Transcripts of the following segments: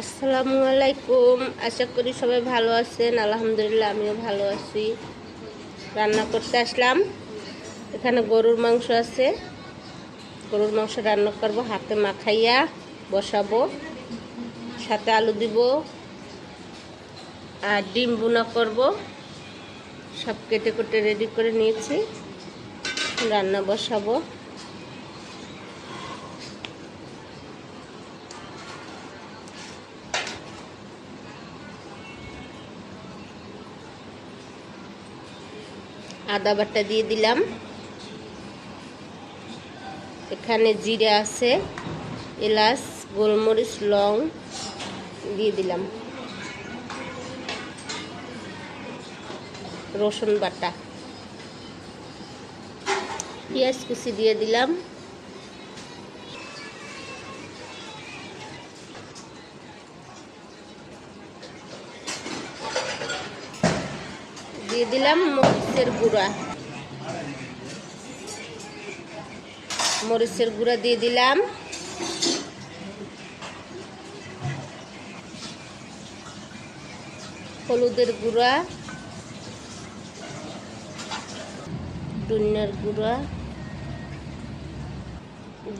আসসালামু আলাইকুম আশা করি সবাই ভালো আছেন। আলহামদুলিল্লাহ, আমিও ভালো আছি। রান্না করতে আসলাম। এখানে গরুর মাংস আছে। গরুর মাংস রান্না করব, হাতে মাখাইয়া বসাবো। সাথে আলু দিব। আর ডিম বুনা করব। সব কেটে কেটে রেডি করে নিয়েছি। রান্না বসাবো। আদা বাটা দিয়ে দিলাম। এখানে জিরে আছে, এলাচ, গোলমরিচ, লং দিয়ে দিলাম। রসুন বাটা। পেঁয়াজ কুচি দিয়ে দিলাম। দিয়ে দিলাম মরিচের গুঁড়া। মরিচের গুঁড়া দিয়ে দিলাম। হলুদের গুঁড়া। ধনিয়ার গুঁড়া।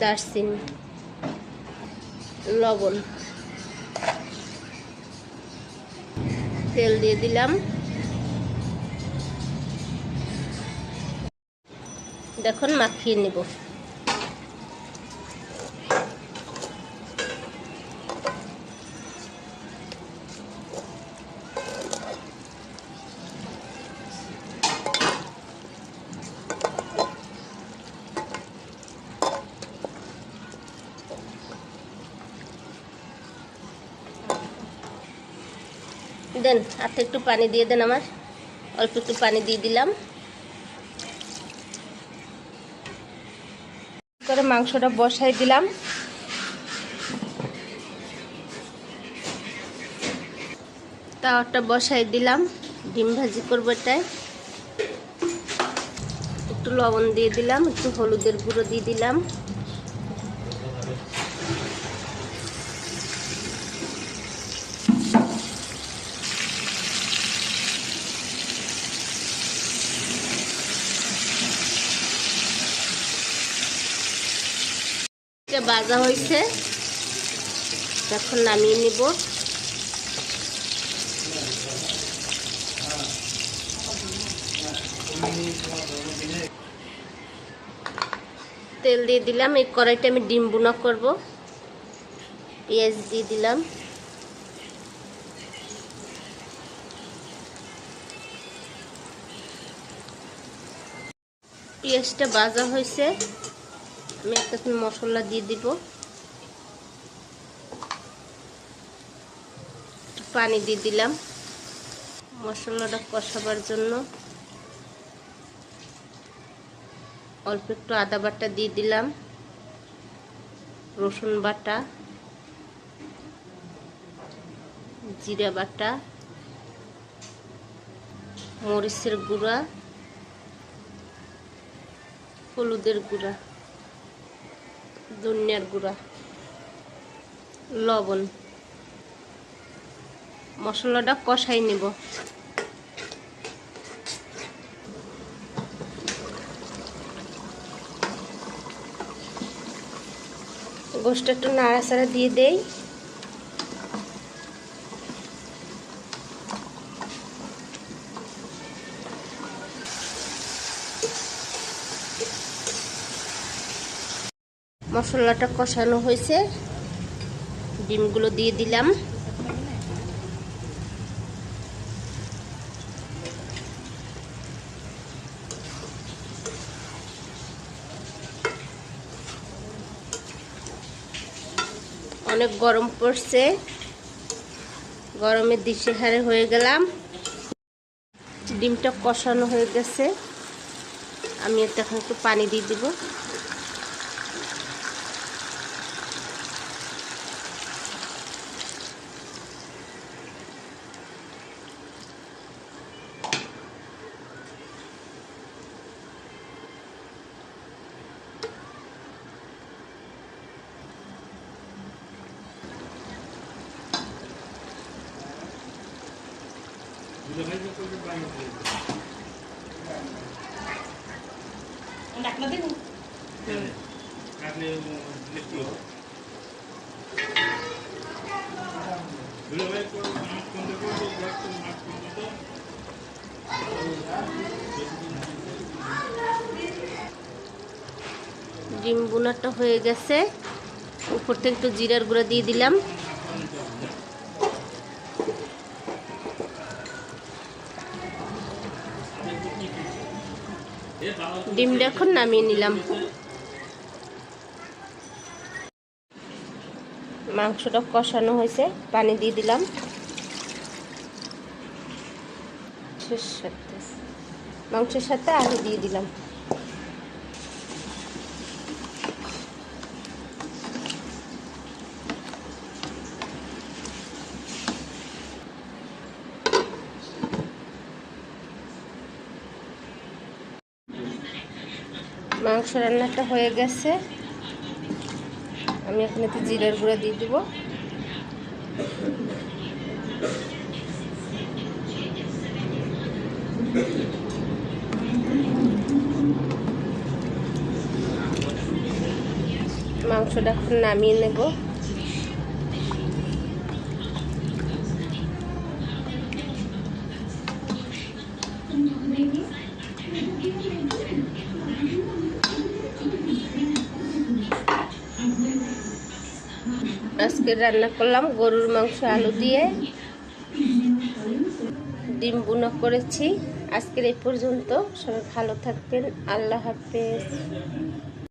দারচিনি। লবণ। তেল দিয়ে দিলাম। দেখুন মাখিয়ে নেব। দেন, হাতে একটু পানি দিয়ে দেন আমার। অল্প একটু পানি দিয়ে দিলাম। করে মাংসটা বসাই দিলাম। তাওয়াটা বসাই দিলাম, ডিম ভাজি করব এটাই। একটু লবণ দিয়ে দিলাম, একটু হলুদের গুঁড়ো দিয়ে দিলাম। বাজা হয়েছে। এখন নামিয়ে নিব। তেল দিয়ে দিলাম, এই কড়াইটা আমি ডিম বুনা করব। পেঁয়াজ দিয়ে দিলাম। পেঁয়াজটা বাজা হয়েছে। আমি একটা মশলা দিয়ে দিব। পানি দিয়ে দিলাম। মশলাটা কষাবার জন্য। অল্প একটু আদা বাটা দিয়ে দিলাম। রসুন বাটা। জিরা বাটা। মরিচের গুঁড়া। হলুদের গুঁড়া। ধনিয়ার গুঁড়া লবণ। মশলাটা কষাই নেব। গোষ্ঠটা একটু নাড়াচাড়া দিয়ে দেই। মশলাটা কষানো হয়েছে। ডিমগুলো দিয়ে দিলাম। অনেক গরম পড়ছে। গরমে দিশে হারে হয়ে গেলাম। ডিমটা কষানো হয়ে গেছে। আমি এতে এখন একটু পানি দিয়ে দিব। ডিম বোনাটা হয়ে গেছে। উপর থেকে একটু জিরার গুঁড়া দিয়ে দিলাম। ডিমটা এখন নামিয়ে নিলাম। মাংসটা কষানো হয়েছে, পানি দিয়ে দিলাম। মাংসের সাথে আলু দিয়ে দিলাম। মাংস রান্নাটা হয়ে গেছে। আমি এখন একটু জিরার গুঁড়া দিয়ে দেবো। মাংসটা এখন নামিয়ে নেব। আজকে রান্না করলাম গরুর মাংস আলু দিয়ে। ডিম বুনো করেছি। আজকের এই পর্যন্ত। সবাই ভালো থাকবেন। আল্লাহ হাফেজ।